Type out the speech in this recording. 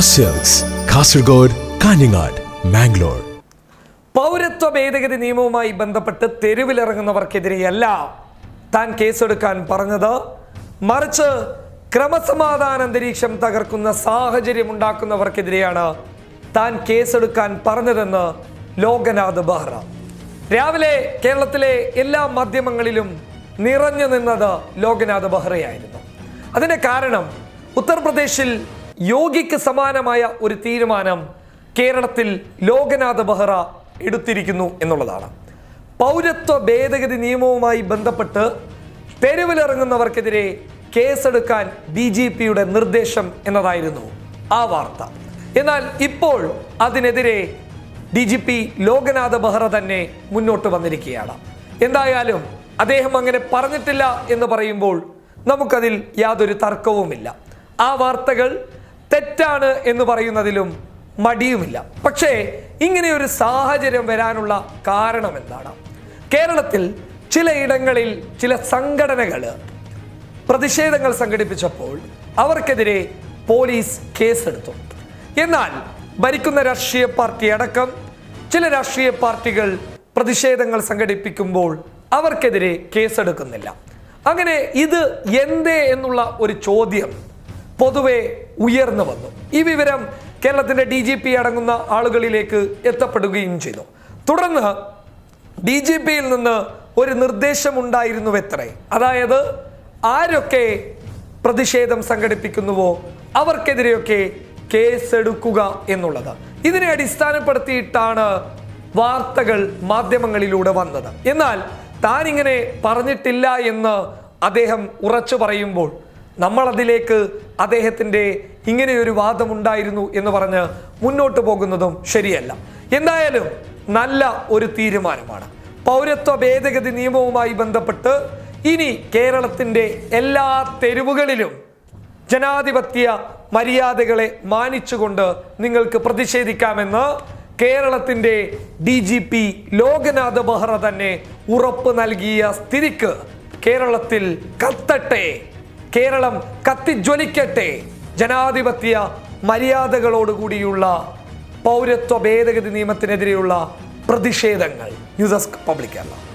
Cells Kasaragod Kanhangad Mangalore പൗരത്വ ഭേദഗതി നിയമവുമായി ബന്ധപ്പെട്ട് തെരുവിലിറങ്ങുന്നവർക്കെതിരെയല്ല താൻ കേസെടുക്കാൻ പറഞ്ഞത്. മറിച്ച് ക്രമസമാധാന അന്തരീക്ഷം തകർക്കുന്ന സാഹചര്യം ഉണ്ടാക്കുന്നവർക്കെതിരെയാണ് താൻ കേസെടുക്കാൻ പറഞ്ഞതെന്ന് ലോകനാഥ് ബെഹ്റ. രാവിലെ കേരളത്തിലെ എല്ലാ മാധ്യമങ്ങളിലും നിറഞ്ഞു നിന്നത് ലോകനാഥ് ബെഹ്റയായിരുന്നു. അതിന്റെ കാരണം ഉത്തർപ്രദേശിൽ യോഗിക്ക് സമാനമായ ഒരു തീരുമാനം കേരളത്തിൽ ലോകനാഥ് ബെഹ്റ എടുത്തിരിക്കുന്നു എന്നുള്ളതാണ്. പൗരത്വ ഭേദഗതി നിയമവുമായി ബന്ധപ്പെട്ട് തെരുവിലിറങ്ങുന്നവർക്കെതിരെ കേസെടുക്കാൻ ബി ജെ പിയുടെ നിർദ്ദേശം എന്നതായിരുന്നു ആ വാർത്ത. എന്നാൽ ഇപ്പോൾ അതിനെതിരെ D G P Loknath Behera തന്നെ മുന്നോട്ട് വന്നിരിക്കുകയാണ്. എന്തായാലും അദ്ദേഹം അങ്ങനെ പറഞ്ഞിട്ടില്ല എന്ന് പറയുമ്പോൾ നമുക്കതിൽ യാതൊരു തർക്കവുമില്ല. ആ വാർത്തകൾ തെറ്റാണ് എന്ന് പറയുന്നതിലും മടിയുമില്ല. പക്ഷേ ഇങ്ങനെ ഒരു സാഹചര്യം വരാനുള്ള കാരണം എന്താണ്? കേരളത്തിൽ ചിലയിടങ്ങളിൽ ചില സംഘടനകൾ പ്രതിഷേധങ്ങൾ സംഘടിപ്പിച്ചപ്പോൾ അവർക്കെതിരെ പോലീസ് കേസെടുത്തു. എന്നാൽ ഭരിക്കുന്ന രാഷ്ട്രീയ പാർട്ടി അടക്കം ചില രാഷ്ട്രീയ പാർട്ടികൾ പ്രതിഷേധങ്ങൾ സംഘടിപ്പിക്കുമ്പോൾ അവർക്കെതിരെ കേസെടുക്കുന്നില്ല. അങ്ങനെ ഇത് എന്തേ എന്നുള്ള ഒരു ചോദ്യം പൊതുവെ ഉയർന്നു വന്നു. ഈ വിവരം കേരളത്തിന്റെ ഡി ജി പി അടങ്ങുന്ന ആളുകളിലേക്ക് എത്തപ്പെടുകയും ചെയ്തു. തുടർന്ന് ഡി ജി പിയിൽ നിന്ന് ഒരു നിർദ്ദേശമുണ്ടായിരുന്നു എത്രേ അതായത് ആരൊക്കെ പ്രതിഷേധം സംഘടിപ്പിക്കുന്നുവോ അവർക്കെതിരെയൊക്കെ കേസെടുക്കുക എന്നുള്ളത്. ഇതിനെ അടിസ്ഥാനപ്പെടുത്തിയിട്ടാണ് വാർത്തകൾ മാധ്യമങ്ങളിലൂടെ വന്നത്. എന്നാൽ താനിങ്ങനെ പറഞ്ഞിട്ടില്ല എന്ന് അദ്ദേഹം ഉറച്ചു പറയുമ്പോൾ നമ്മൾ അതിലേക്ക് അദ്ദേഹത്തിന്റെ ഇങ്ങനെയൊരു വാദമുണ്ടായിരുന്നു എന്ന് പറഞ്ഞ് മുന്നോട്ട് പോകുന്നതും ശരിയല്ല. എന്തായാലും നല്ല ഒരു തീരുമാനമാണ്. പൗരത്വ ഭേദഗതി നിയമവുമായി ബന്ധപ്പെട്ട് ഇനി കേരളത്തിന്റെ എല്ലാ തെരുവുകളിലും ജനാധിപത്യ മര്യാദകളെ മാനിച്ചുകൊണ്ട് നിങ്ങൾക്ക് പ്രതിഷേധിക്കാമെന്ന് കേരളത്തിന്റെ D G P Loknath Behera തന്നെ ഉറപ്പ് നൽകിയ സ്ഥിതിക്ക് കേരളത്തിൽ കത്തട്ടെ കേരളം കത്തിജ്വലിക്കട്ടെ. ജനാധിപത്യ മര്യാദകളോടുകൂടിയുള്ള പൗരത്വ ഭേദഗതി നിയമത്തിനെതിരെയുള്ള പ്രതിഷേധങ്ങൾ. News desk public Kerala.